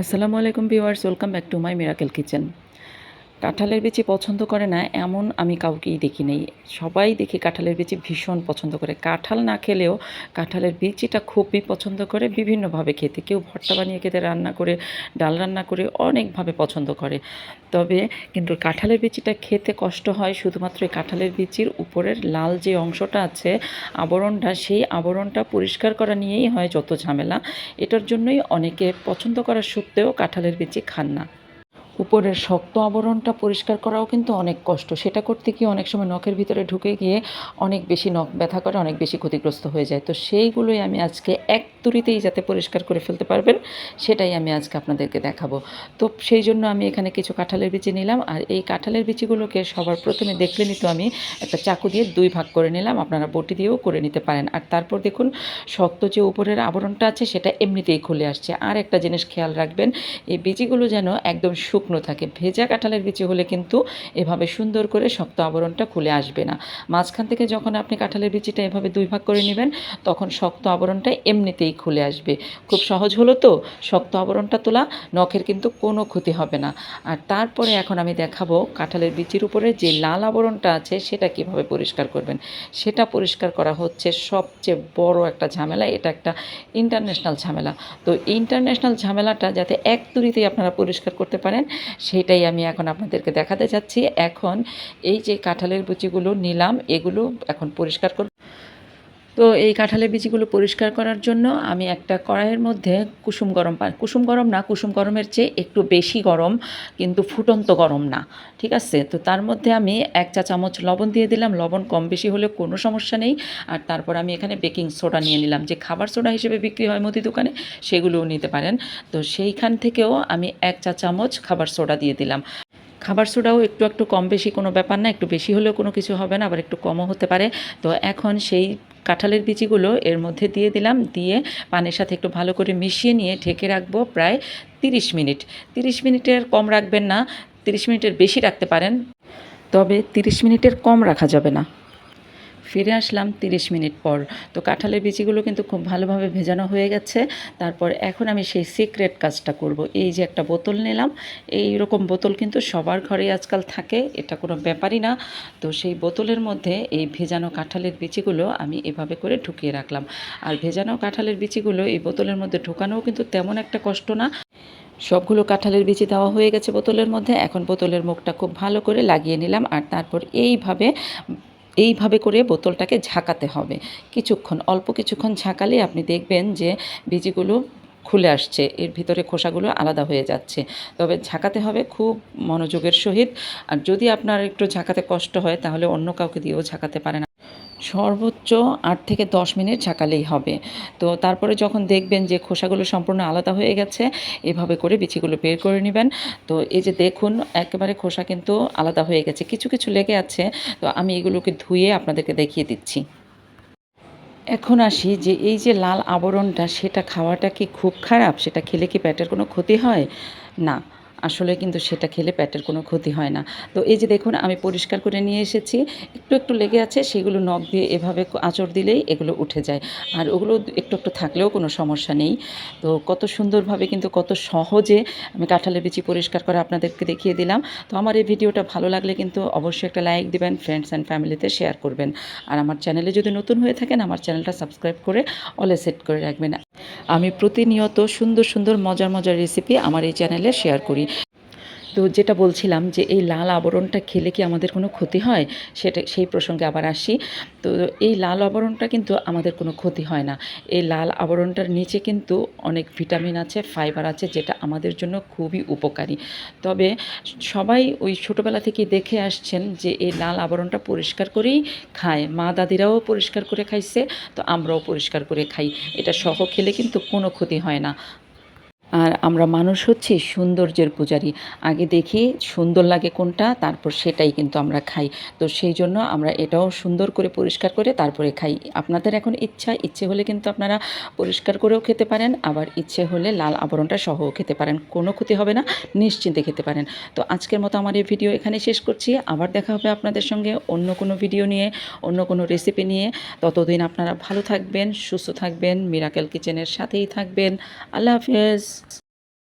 আসসালামু আলাইকুম viewers welcome back to my miracle kitchen. কাঁঠালের বিচি পছন্দ করে না, এমন আমি কাউকেই দেখি নেই। সবাই দেখি কাঁঠালের বিচি ভীষণ পছন্দ করে। কাঁঠাল না খেলেও কাঁঠালের বিচিটা খুবই পছন্দ করে, বিভিন্নভাবে খেতে। কেউ ভর্তা বানিয়ে খেতে রান্না করে, ডাল রান্না করে অনেকভাবে পছন্দ করে। তবে কিন্তু কাঁঠালের বিচিটা খেতে কষ্ট হয়, শুধুমাত্র এই কাঁঠালের বিচির উপরের লাল যে অংশটা আছে, আবরণটা, সেই আবরণটা পরিষ্কার করা নিয়েই হয় যত ঝামেলা। এটার জন্যই অনেকে পছন্দ করা সত্ত্বেও কাঁঠালের বিচি খান না। উপরের শক্ত আবরণটা পরিষ্কার করাও কিন্তু অনেক কষ্ট। সেটা করতে গিয়ে অনেক সময় নখের ভিতরে ঢুকে গিয়ে অনেক বেশি নখ ব্যথা করে, অনেক বেশি ক্ষতিগ্রস্ত হয়ে যায়। তো সেইগুলোই আমি আজকে এক তুরিতেই যাতে পরিষ্কার করে ফেলতে পারবেন, সেটাই আমি আজকে আপনাদেরকে দেখাবো। তো সেই জন্য আমি এখানে কিছু কাঁঠালের বিচি নিলাম, আর এই কাঁঠালের বিচিগুলোকে সবার প্রথমে দেখলে নিত আমি একটা চাকু দিয়ে দুই ভাগ করে নিলাম, আপনারা বটি দিয়েও করে নিতে পারেন। আর তারপর দেখুন, শক্ত যে উপরের আবরণটা আছে, সেটা এমনিতেই খুলে আসছে। আর একটা জিনিস খেয়াল রাখবেন, এই বিচিগুলো যেন একদম শুকনো থাকে। ভেজা কাঁঠালের বিচি হলে কিন্তু এভাবে সুন্দর করে শক্ত আবরণটা খুলে আসবে না। মাঝখান থেকে যখন আপনি কাঁঠালের বিচিটা এভাবে দুই ভাগ করে নেবেন, তখন শক্ত আবরণটা এমনিতেই খুলে আসবে। খুব সহজ হলো তো, শক্ত আবরণটা তোলা, নখের কিন্তু কোনো ক্ষতি হবে না। আর তারপরে এখন আমি দেখাবো কাঁঠালের বিচির উপরে যে লাল আবরণটা আছে, সেটা কীভাবে পরিষ্কার করবেন। সেটা পরিষ্কার করা হচ্ছে সবচেয়ে বড় একটা ঝামেলা, এটা একটা ইন্টারন্যাশনাল ঝামেলা। তো ইন্টারন্যাশনাল ঝামেলাটা যাতে এক তুরিতেই আপনারা পরিষ্কার করতে পারেন, সেটাই আমি এখন আপনাদেরকে দেখাতে যাচ্ছি। এখন এই যে কাঁঠালের বিচিগুলো নিলাম, এগুলো এখন পরিষ্কার করব। তো এই কাঁঠালের বিচিগুলো পরিষ্কার করার জন্য আমি একটা কড়াইয়ের মধ্যে কুসুম গরম পা কুসুম গরম না, কুসুম গরমের চেয়ে একটু বেশি গরম, কিন্তু ফুটন্ত গরম না, ঠিক আছে? তো তার মধ্যে আমি এক চা চামচ লবণ দিয়ে দিলাম, লবণ কম বেশি হলে কোনো সমস্যা নেই। আর তারপর আমি এখানে বেকিং সোডা নিয়ে নিলাম, যে খাবার সোডা হিসেবে বিক্রি হয় মুদি দোকানে, সেগুলোও নিতে পারেন। তো সেইখান থেকেও আমি এক চা চামচ খাবার সোডা দিয়ে দিলাম। খাবার সোডাও একটু একটু কম বেশি কোনো ব্যাপার না, একটু বেশি হলেও কোনো কিছু হবে না, আবার একটু কমও হতে পারে। তো এখন সেই কাঁঠালের বিচিগুলো এর মধ্যে দিয়ে দিলাম, দিয়ে পানির সাথে একটু ভালো করে মিশিয়ে নিয়ে ঢেকে রাখব প্রায় তিরিশ মিনিট। তিরিশ মিনিটের কম রাখবেন না, তিরিশ মিনিটের বেশি রাখতে পারেন। তবে তিরিশ মিনিটের কম রাখা যাবে না। ফিরে আসলাম তিরিশ মিনিট পর। তো কাঁঠালের বিচিগুলো কিন্তু খুব ভালোভাবে ভেজানো হয়ে গেছে। তারপর এখন আমি সেই সিক্রেট কাজটা করব। এই যে একটা বোতল নিলাম, এই রকম বোতল কিন্তু সবার ঘরেই আজকাল থাকে, এটা কোনো ব্যাপারই না। তো সেই বোতলের মধ্যে এই ভেজানো কাঁঠালের বিচিগুলো আমি এভাবে করে ঢুকিয়ে রাখলাম। আর ভেজানো কাঁঠালের বিচিগুলো এই বোতলের মধ্যে ঢোকানোও কিন্তু তেমন একটা কষ্ট না। সবগুলো কাঁঠালের বিচি দেওয়া হয়ে গেছে বোতলের মধ্যে। এখন বোতলের মুখটা খুব ভালো করে লাগিয়ে নিলাম। আর তারপর এইভাবে এইভাবে করে বোতলটাকে ঝাঁকাতে হবে। কিছুক্ষণ, অল্প কিছুক্ষণ ঝাঁকালে আপনি দেখবেন যে বীজগুলো খুলে আসছে, এর ভিতরে খোসাগুলো আলাদা হয়ে যাচ্ছে। তবে ঝাঁকাতে হবে খুব মনোযোগের সহিত। আর যদি আপনার একটু ঝাঁকাতে কষ্ট হয়, তাহলে অন্য কাউকে দিয়েও ঝাঁকাতে পারেন। সর্বোচ্চ আট থেকে দশ মিনিট ঝাঁকালেই হবে। তো তারপরে যখন দেখবেন যে খোসাগুলো সম্পূর্ণ আলাদা হয়ে গেছে, এভাবে করে বিচিগুলো বের করে নেবেন। তো এই যে দেখুন, একেবারে খোসা কিন্তু আলাদা হয়ে গেছে। কিছু কিছু লেগে আছে। তো আমি এগুলোকে ধুয়ে আপনাদেরকে দেখিয়ে দিচ্ছি। এখন আসি যে এই যে লাল আবরণটা, সেটা খাওয়াটা কি খুব খারাপ? সেটা খেলে কি পেটের কোনো ক্ষতি হয়? না। আসলে কিন্তু সেটা খেলে পেটের কোনো ক্ষতি হয় না। তো এই যে দেখুন, আমি পরিষ্কার করে নিয়ে এসেছি, একটু একটু লেগে আছে, সেগুলো নখ দিয়ে এভাবে আঁচড় দিলেই এগুলো উঠে যায়। আর ওগুলো একটু একটু থাকলেও কোনো সমস্যা নেই। তো কত সুন্দরভাবে কিন্তু কত সহজে আমি কাঁঠালের বিচি পরিষ্কার করে আপনাদেরকে দেখিয়ে দিলাম। তো আমার এই ভিডিওটা ভালো লাগলে কিন্তু অবশ্যই একটা লাইক দিবেন ফ্রেন্ডস অ্যান্ড ফ্যামিলিতে শেয়ার করবেন। আর আমার চ্যানেলে যদি নতুন হয়ে থাকেন, আমার চ্যানেলটা সাবস্ক্রাইব করে অলে সেট করে রাখবেন। আমি প্রতিনিয়ত সুন্দর সুন্দর মজার মজার রেসিপি আমার এই চ্যানেলে শেয়ার করি। তো যেটা বলছিলাম যে এই লাল আবরণটা খেলে কি আমাদের কোনো ক্ষতি হয়? সেটা, সেই প্রসঙ্গে আবার আসি। তো এই লাল আবরণটা কিন্তু আমাদের কোনো ক্ষতি হয় না। এই লাল আবরণটার নিচে কিন্তু অনেক ভিটামিন আছে, ফাইবার আছে, যেটা আমাদের জন্য খুবই উপকারী। তবে সবাই ওই ছোটোবেলা থেকে দেখে আসছেন যে এই লাল আবরণটা পরিষ্কার করেই খায়। মা দাদিরাও পরিষ্কার করে খাইছে, তো আমরাও পরিষ্কার করে খাই। এটা সহ খেলে কিন্তু কোনো ক্ষতি হয় না। আর আমরা মানুষ হচ্ছি সৌন্দর্যের পূজারী। আগে দেখি সুন্দর লাগে কোনটা, তারপর সেটাই কিন্তু আমরা খাই। তো সেই জন্য আমরা এটাও সুন্দর করে পরিষ্কার করে তারপরে খাই। আপনাদের এখন ইচ্ছা, ইচ্ছে হলে কিন্তু আপনারা পরিষ্কার করেও খেতে পারেন, আবার ইচ্ছে হলে লাল আবরণটা সহও খেতে পারেন। কোনো ক্ষতি হবে না, নিশ্চিন্তে খেতে পারেন। তো আজকের মতো আমার এই ভিডিও এখানে শেষ করছি। আবার দেখা হবে আপনাদের সঙ্গে অন্য কোনো ভিডিও নিয়ে, অন্য কোনো রেসিপি নিয়ে। ততদিন আপনারা ভালো থাকবেন, সুস্থ থাকবেন মিরাকেল কিচেনের সাথেই থাকবেন। আল্লাহ হাফেজ।